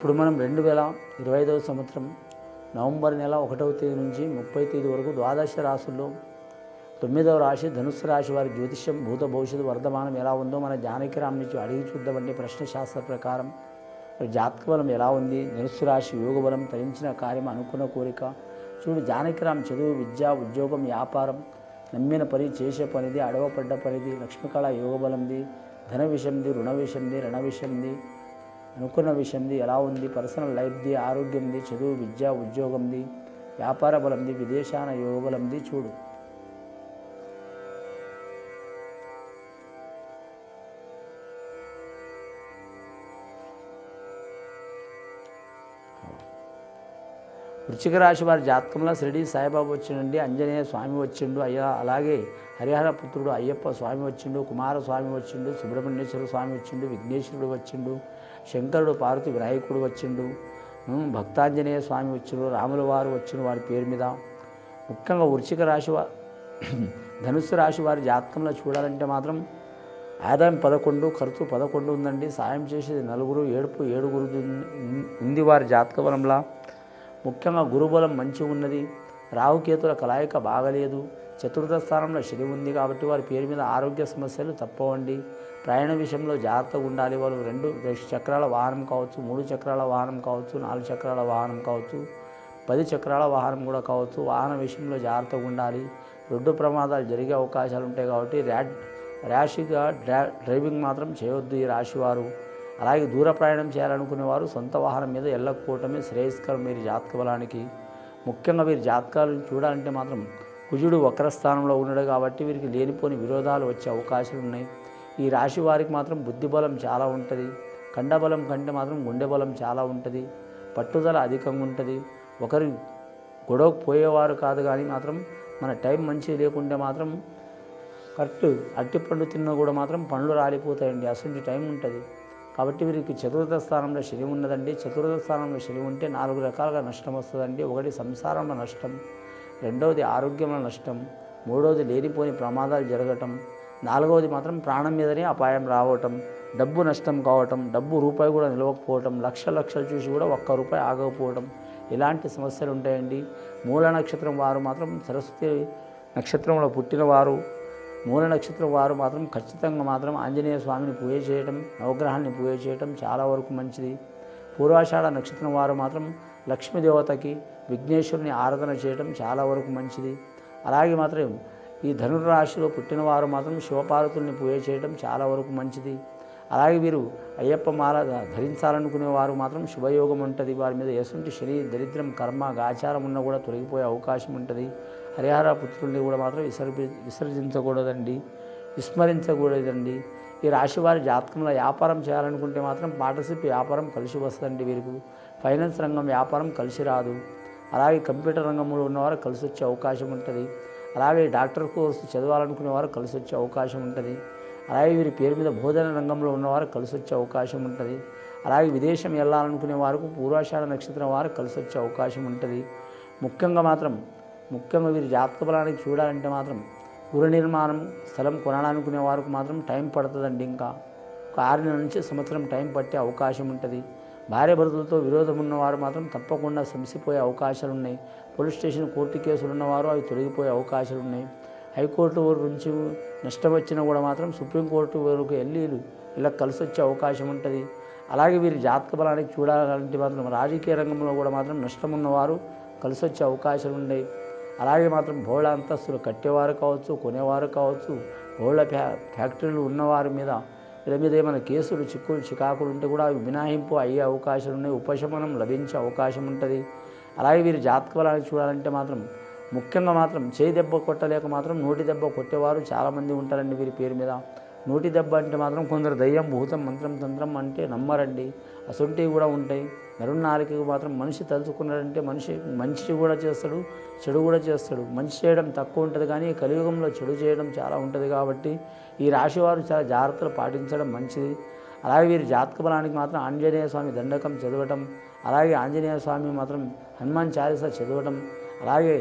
ఇప్పుడు మనం రెండు వేల ఇరవై ఐదవ సంవత్సరం నవంబర్ నెల ఒకటవ తేదీ నుంచి ముప్పై తేదీ వరకు ద్వాదశ రాశుల్లో తొమ్మిదవ రాశి ధనుస్సు రాశి వారి జ్యోతిష్యం భూత భవిష్యత్తు వర్ధమానం ఎలా ఉందో మన జానకిరామ్ నుంచి అడిగి చూద్దామండి ప్రశ్న శాస్త్ర ప్రకారం. మరి జాతక బలం ఎలా ఉంది? ధనుస్సు రాశి యోగబలం తరించిన కార్యం అనుకున్న కోరిక. చూడు జానకిరామ్ చదువు విద్య ఉద్యోగం వ్యాపారం నమ్మిన పని చేసే పనిది అడవపడ్డ పనిది లక్ష్మీకళ యోగబలంది ధన విషయంది రుణ విషయంది రణ విషయంది అనుకున్న విషయంది ఎలా ఉంది? పర్సనల్ లైఫ్ది ఆరోగ్యంది చదువు విద్య ఉద్యోగంది వ్యాపార బలంది విదేశాన యోగలంది చూడు. వృచ్చిక రాశి వారి జాతకంలో షిరిడి సాయిబాబు వచ్చిండండి ఆంజనేయ స్వామి వచ్చిండు అయ్యా అలాగే హరిహర పుత్రుడు అయ్యప్ప స్వామి వచ్చిండు కుమార స్వామి వచ్చిండు సుబ్రహ్మణ్యేశ్వర స్వామి వచ్చిండు విఘ్నేశ్వరుడు వచ్చిండు శంకరుడు పార్వతి వినాయకుడు వచ్చిండు. భక్తాంజనేయ స్వామి వచ్చిండు రాముల వారు వచ్చిండు వారి పేరు మీద. ముఖ్యంగా వృశ్చిక రాశి ధనుస్సు రాశి వారి జాతకంలో చూడాలంటే మాత్రం ఆదాయం పదకొండు ఖర్చు పదకొండు ఉందండి. సాయం చేసేది నలుగురు ఏడుపు ఏడుగురు ఉంది వారి జాతక బలంలా. ముఖ్యంగా గురుబలం మంచి ఉన్నది. రాహుకేతుల కలాయిక బాగలేదు. చతుర్థ స్థానంలో శని ఉంది కాబట్టి వారి పేరు మీద ఆరోగ్య సమస్యలు తప్పవండి. ప్రయాణ విషయంలో జాగ్రత్తగా ఉండాలి. వాళ్ళు రెండు రెండు చక్రాల వాహనం కావచ్చు మూడు చక్రాల వాహనం కావచ్చు నాలుగు చక్రాల వాహనం కావచ్చు పది చక్రాల వాహనం కూడా కావచ్చు. వాహన విషయంలో జాగ్రత్తగా ఉండాలి. రోడ్డు ప్రమాదాలు జరిగే అవకాశాలు ఉంటాయి కాబట్టి ర్యాడ్ ర్యాష్గా డ్రా డ్రైవింగ్ మాత్రం చేయొద్దు ఈ రాశివారు. అలాగే దూర ప్రయాణం చేయాలనుకునేవారు సొంత వాహనం మీద వెళ్ళకపోవటమే శ్రేయస్కరం మీరు జాతక బలానికి. ముఖ్యంగా వీరి జాతకాలను చూడాలంటే మాత్రం కుజుడు వక్రస్థానంలో ఉన్నాడు కాబట్టి వీరికి లేనిపోని విరోధాలు వచ్చే అవకాశాలు ఉన్నాయి. ఈ రాశి వారికి మాత్రం బుద్ధి బలం చాలా ఉంటుంది. కండబలం కంటే మాత్రం గుండె బలం చాలా ఉంటుంది. పట్టుదల అధికంగా ఉంటుంది. ఒకరి గొడవ పోయేవారు కాదు కానీ మాత్రం మన టైం మంచి లేకుంటే మాత్రం కరెక్ట్ అరటిపండు తిన్నా కూడా మాత్రం పండ్లు రాలిపోతాయండి. అసలు టైం ఉంటుంది. కాబట్టి వీరికి చతుర్థ స్థానంలో శని ఉన్నదండి. చతుర్థ స్థానంలో శని ఉంటే నాలుగు రకాలుగా నష్టం వస్తుందండి. ఒకటి సంసారంలో నష్టం రెండవది ఆరోగ్యంలో నష్టం మూడవది లేనిపోని ప్రమాదాలు జరగటం నాలుగవది మాత్రం ప్రాణం మీదనే అపాయం రావటం డబ్బు నష్టం కావటం డబ్బు రూపాయి కూడా నిలవకపోవటం లక్ష లక్షలు చూసి కూడా ఒక్క రూపాయి ఆగకపోవటం ఇలాంటి సమస్యలు ఉంటాయండి. మూల నక్షత్రం వారు మాత్రం సరస్వతి నక్షత్రంలో పుట్టిన వారు మూల నక్షత్రం వారు మాత్రం ఖచ్చితంగా మాత్రం ఆంజనేయ స్వామిని పూజ చేయటం నవగ్రహాన్ని పూజ చేయటం చాలా వరకు మంచిది. పూర్వాషాఢ నక్షత్రం వారు మాత్రం లక్ష్మీదేవతకి విఘ్నేశ్వరుని ఆరాధన చేయటం చాలా వరకు మంచిది. అలాగే మాత్రం ఈ ధనురాశిలో పుట్టిన వారు మాత్రం శివపార్వతుల్ని పూజ చేయటం చాలా వరకు మంచిది. అలాగే వీరు అయ్యప్ప మాల ధరించాలనుకునే వారు మాత్రం శుభయోగం ఉంటుంది. వారి మీద ఎసుంటి శని దరిద్రం కర్మ గాచారం ఉన్నా కూడా తొలగిపోయే అవకాశం ఉంటుంది. హరిహర పుత్రుల్ని కూడా మాత్రం విసర్జి విసర్జించకూడదండి. విస్మరించకూడదండి. ఈ రాశి వారి జాతకంలో వ్యాపారం చేయాలనుకుంటే మాత్రం పార్టర్షిప్ వ్యాపారం కలిసి వస్తుందండి వీరికి. ఫైనాన్స్ రంగం వ్యాపారం కలిసి రాదు. అలాగే కంప్యూటర్ రంగంలో ఉన్నవారు కలిసి వచ్చే అవకాశం ఉంటుంది. అలాగే డాక్టర్ కోర్సు చదవాలనుకునే వారు కలిసి వచ్చే అవకాశం ఉంటుంది. అలాగే వీరి పేరు మీద బోధన రంగంలో ఉన్నవారు కలిసి వచ్చే అవకాశం ఉంటుంది. అలాగే విదేశం వెళ్ళాలనుకునే వారికి పూర్వాషాఢ నక్షత్రం వారు కలిసి వచ్చే అవకాశం ఉంటుంది. ముఖ్యంగా మాత్రం ముఖ్యంగా వీరి జాతక బలానికి చూడాలంటే మాత్రం గృహ నిర్మాణం స్థలం కొనాలనుకునే వారికి మాత్రం టైం పడుతుందండి ఇంకా. ఒక ఆరు నెలల నుంచి సంవత్సరం టైం పట్టే అవకాశం ఉంటుంది. భార్య భర్తలతో విరోధం ఉన్నవారు మాత్రం తప్పకుండా సంసిపోయే అవకాశాలు ఉన్నాయి. పోలీస్ స్టేషన్ కోర్టు కేసులు ఉన్నవారు అవి తొలగిపోయే అవకాశాలు ఉన్నాయి. హైకోర్టు నుంచి నష్టం వచ్చినా కూడా మాత్రం సుప్రీంకోర్టు వరకు వెళ్ళి ఇలా కలిసి వచ్చే అవకాశం ఉంటుంది. అలాగే వీరి జాతక బలానికి చూడాలంటే మాత్రం రాజకీయ రంగంలో కూడా మాత్రం నష్టం ఉన్నవారు కలిసి వచ్చే అవకాశాలు ఉన్నాయి అలాగే మాత్రం బోళ్ళ అంతస్తులు కట్టేవారు కావచ్చు కొనేవారు కావచ్చు బోళ్ళ ఫ్యా ఫ్యాక్టరీలు ఉన్నవారి మీద వీళ్ళ మీద ఏమైనా కేసులు చిక్కులు చికాకులు ఉంటే కూడా అవి మినహాయింపు అయ్యే అవకాశాలు ఉన్నాయి. ఉపశమనం లభించే అవకాశం ఉంటుంది. అలాగే వీరి జాతక బలాన్ని చూడాలంటే మాత్రం ముఖ్యంగా మాత్రం చేయి దెబ్బ కొట్టలేక మాత్రం నోటి దెబ్బ కొట్టేవారు చాలామంది ఉంటారండి వీరి పేరు మీద. నోటి దెబ్బ అంటే మాత్రం కొందరు దయ్యం భూతం మంత్రం తంత్రం అంటే నమ్మరండి. అసొంటివి కూడా ఉంటాయి. నరునాలికి మాత్రం మనిషి తలుచుకున్నాడంటే మనిషి మంచి కూడా చేస్తాడు చెడు కూడా చేస్తాడు. మంచి చేయడం తక్కువ ఉంటుంది కానీ కలియుగంలో చెడు చేయడం చాలా ఉంటుంది కాబట్టి ఈ రాశి వారు చాలా జాగ్రత్తలు పాటించడం మంచిది. అలాగే వీరి జాతక బలానికి మాత్రం ఆంజనేయ స్వామి దండకం చదవటం అలాగే ఆంజనేయ స్వామి మాత్రం హనుమాన్ చాలీస చదవటం అలాగే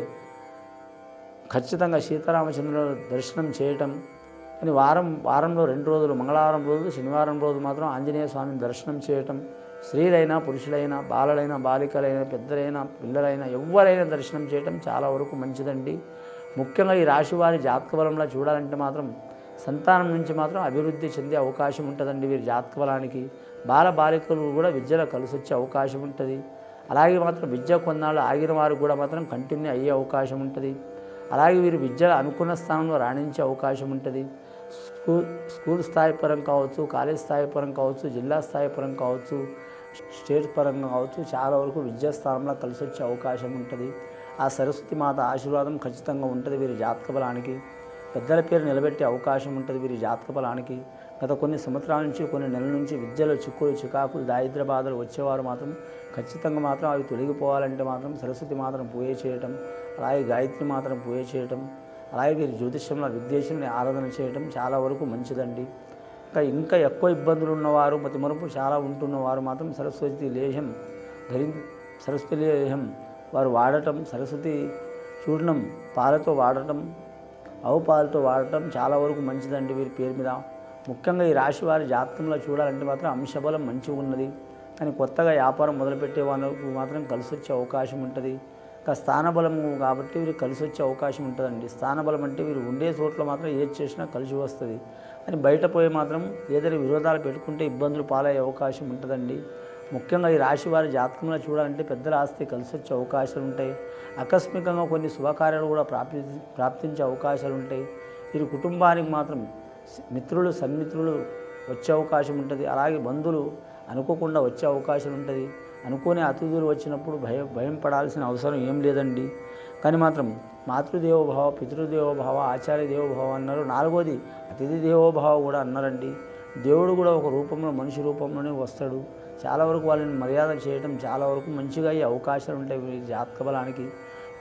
ఖచ్చితంగా సీతారామచంద్రుల దర్శనం చేయటం. కానీ వారం వారంలో రెండు రోజులు మంగళవారం రోజు శనివారం రోజు మాత్రం ఆంజనేయ స్వామిని దర్శనం చేయటం. స్త్రీలైనా పురుషులైనా బాలలైనా బాలికలైనా పెద్దలైనా పిల్లలైనా ఎవరైనా దర్శనం చేయటం చాలా వరకు మంచిదండి. ముఖ్యంగా ఈ రాశి వారి జాతక బలంలో చూడాలంటే మాత్రం సంతానం నుంచి మాత్రం అభివృద్ధి చెందే అవకాశం ఉంటుందండి వీరి జాతక బలానికి. బాల బాలికలు కూడా విద్యలో కలిసి వచ్చే అవకాశం ఉంటుంది. అలాగే మాత్రం విద్య కొన్నాళ్ళు ఆగిన వారు కూడా మాత్రం కంటిన్యూ అయ్యే అవకాశం ఉంటుంది. అలాగే వీరు విద్య అనుకున్న స్థానంలో రాణించే అవకాశం ఉంటుంది. స్కూల్ స్కూల్ స్థాయి పరం కావచ్చు కాలేజ్ స్థాయి పరం కావచ్చు జిల్లా స్థాయి పరం కావచ్చు స్టేట్ పరంగా కావచ్చు చాలా వరకు విద్యా స్థానంలో కలిసి వచ్చే అవకాశం ఉంటుంది. ఆ సరస్వతి మాత ఆశీర్వాదం ఖచ్చితంగా ఉంటుంది వీరి జాతక బలానికి. పెద్దల పేరు నిలబెట్టే అవకాశం ఉంటుంది వీరి జాతక బలానికి. గత కొన్ని సంవత్సరాల నుంచి కొన్ని నెలల నుంచి విద్యలో చిక్కులు చికాకులు దారిద్ర బాధలు వచ్చేవారు మాత్రం ఖచ్చితంగా మాత్రం అవి తొలగిపోవాలంటే మాత్రం సరస్వతి మాత్రం పూజ చేయటం అలాగే గాయత్రి మాత్రం పూజ చేయటం అలాగే వీరి జ్యోతిష్యంలో విద్యేశ్వరుని ఆరాధన చేయటం చాలా వరకు మంచిదండి. ఇంకా ఇంకా ఎక్కువ ఇబ్బందులు ఉన్నవారు మతి మరుపు చాలా ఉంటున్నవారు మాత్రం సరస్వతి లేహం ధరి సరస్వతి లేహం వారు వాడటం సరస్వతి చూర్ణం పాలతో వాడటం ఆవు పాలతో వాడటం చాలా వరకు మంచిదండి వీరి పేరు మీద. ముఖ్యంగా ఈ రాశి వారి జాతకంలో చూడాలంటే మాత్రం అంశబలం మంచిగా ఉన్నది కానీ కొత్తగా వ్యాపారం మొదలుపెట్టే వాళ్ళకు మాత్రం కలిసి వచ్చే అవకాశం ఉంటుంది. ఇంకా కాబట్టి వీరు కలిసి వచ్చే అవకాశం ఉంటుందండి. స్థానబలం అంటే వీరు ఉండే చోట్ల మాత్రం ఏది చేసినా కలిసి వస్తుంది. అని బయట పోయి మాత్రం ఏదైనా విరోధాలు పెట్టుకుంటే ఇబ్బందులు పాలయ్యే అవకాశం ఉంటుందండి. ముఖ్యంగా ఈ రాశి వారి జాతకంలో చూడాలంటే పెద్దల ఆస్తి కలిసి వచ్చే అవకాశాలు ఉంటాయి. ఆకస్మికంగా కొన్ని శుభకార్యాలు కూడా ప్రాప్తి ప్రాప్తించే అవకాశాలు ఉంటాయి. వీరి కుటుంబానికి మాత్రం మిత్రులు సన్మిత్రులు వచ్చే అవకాశం ఉంటుంది. అలాగే బంధువులు అనుకోకుండా వచ్చే అవకాశం ఉంటుంది. అనుకోని అతిథులు వచ్చినప్పుడు భయం భయం పడాల్సిన అవసరం ఏం లేదండి. కానీ మాత్రం మాతృదేవోభావ పితృదేవోభావ ఆచార్య దేవోభావ అన్నారు. నాలుగోది అతిథి దేవోభావ కూడా అన్నారండి. దేవుడు కూడా ఒక రూపంలో మనిషి రూపంలోనే వస్తాడు. చాలా వరకు వాళ్ళని మర్యాద చేయడం చాలా వరకు మంచిగా అయ్యే అవకాశాలు ఉంటాయి వీరి జాతక బలానికి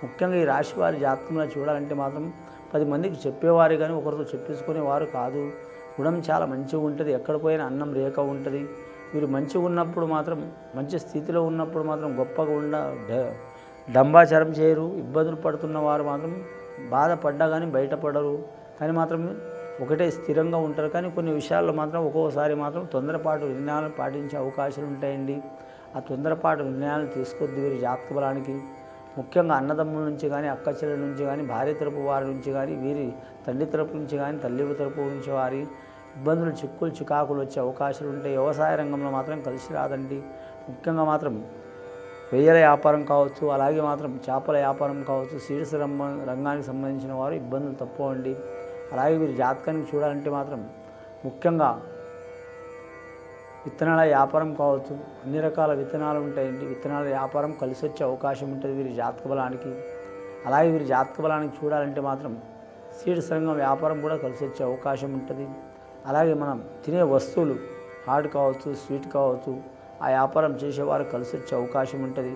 ముఖ్యంగా ఈ రాశి వారి జాతకంలో చూడాలంటే మాత్రం పది మందికి చెప్పేవారు కానీ ఒకరితో చెప్పించుకునేవారు కాదు. గుణం చాలా మంచిగా ఉంటుంది. ఎక్కడ పోయినా అన్నం రేఖ ఉంటుంది. వీరు మంచిగా ఉన్నప్పుడు మాత్రం మంచి స్థితిలో ఉన్నప్పుడు మాత్రం గొప్పగా ఉండ డంబాచారం చేయరు. ఇబ్బందులు పడుతున్న వారు మాత్రం బాధపడ్డా కానీ బయటపడరు. కానీ మాత్రం ఒకటే స్థిరంగా ఉంటారు. కానీ కొన్ని విషయాల్లో మాత్రం ఒక్కోసారి మాత్రం తొందరపాటు నిర్ణయాలు పాటించే అవకాశాలు ఉంటాయండి. ఆ తొందరపాటు నిర్ణయాలు తీసుకొద్ది వీరి జాతక బలానికి ముఖ్యంగా అన్నదమ్ముల నుంచి కానీ అక్క చెల్లెల నుంచి కానీ భార్య తరపు వారి నుంచి కానీ వీరి తండ్రి తరపు నుంచి కానీ తల్లి తరపు నుంచి వారి ఇబ్బందులు చిక్కులు చికాకులు వచ్చే అవకాశాలు ఉంటాయి వ్యవసాయ రంగంలో మాత్రం కలిసి రాదండి. ముఖ్యంగా మాత్రం రొయ్యల వ్యాపారం కావచ్చు అలాగే మాత్రం చేపల వ్యాపారం కావచ్చు సీడ్స్ రంగం రంగానికి సంబంధించిన వారు ఇబ్బందులు తప్పవండి అలాగే వీరి జాతకానికి చూడాలంటే మాత్రం ముఖ్యంగా విత్తనాల వ్యాపారం కావచ్చు అన్ని రకాల విత్తనాలు ఉంటాయండి. విత్తనాల వ్యాపారం కలిసి వచ్చే అవకాశం ఉంటుంది వీరి జాతక బలానికి. అలాగే వీరి జాతక బలానికి చూడాలంటే మాత్రం సీడ్స్ రంగం వ్యాపారం కూడా కలిసి వచ్చే అవకాశం ఉంటుంది. అలాగే మనం తినే వస్తువులు హాట్ కావచ్చు స్వీట్ కావచ్చు ఆ వ్యాపారం చేసేవారు కలిసి వచ్చే అవకాశం ఉంటుంది.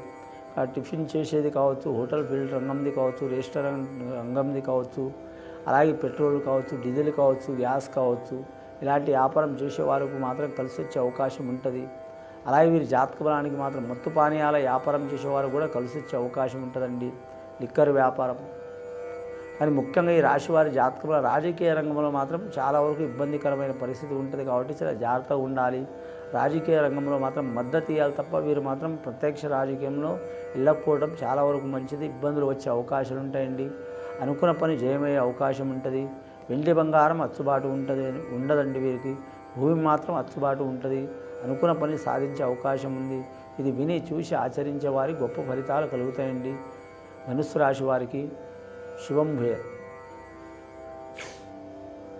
టిఫిన్ చేసేది కావచ్చు హోటల్ ఫీల్డ్ రంగంది కావచ్చు రెస్టారెంట్ రంగంది కావచ్చు అలాగే పెట్రోల్ కావచ్చు డీజిల్ కావచ్చు గ్యాస్ కావచ్చు ఇలాంటి వ్యాపారం చేసే వారికి మాత్రం కలిసి వచ్చే అవకాశం ఉంటుంది. అలాగే వీరి జాతక బలానికి మాత్రం మత్తు పానీయాల వ్యాపారం చేసేవారు కూడా కలిసి వచ్చే అవకాశం ఉంటుందండి. లిక్కర్ వ్యాపారం. కానీ ముఖ్యంగా ఈ రాశి వారి జాతకంలో రాజకీయ రంగంలో మాత్రం చాలా వరకు ఇబ్బందికరమైన పరిస్థితి ఉంటుంది కాబట్టి చాలా జాగ్రత్తగా ఉండాలి. రాజకీయ రంగంలో మాత్రం మద్దతు ఇవ్వాలి తప్ప వీరు మాత్రం ప్రత్యక్ష రాజకీయంలో వెళ్ళకపోవడం చాలా వరకు మంచిది. ఇబ్బందులు వచ్చే అవకాశాలు ఉంటాయండి. అనుకున్న పని జయమయ్యే అవకాశం ఉంటుంది. వెండి బంగారం అచ్చుబాటు ఉంటుంది ఉండదండి వీరికి. భూమి మాత్రం అచ్చుబాటు ఉంటుంది. అనుకున్న పని సాధించే అవకాశం ఉంది. ఇది విని చూసి ఆచరించే వారికి గొప్ప ఫలితాలు కలుగుతాయండి. ధనుస్సు రాశి వారికి शिवम भूय।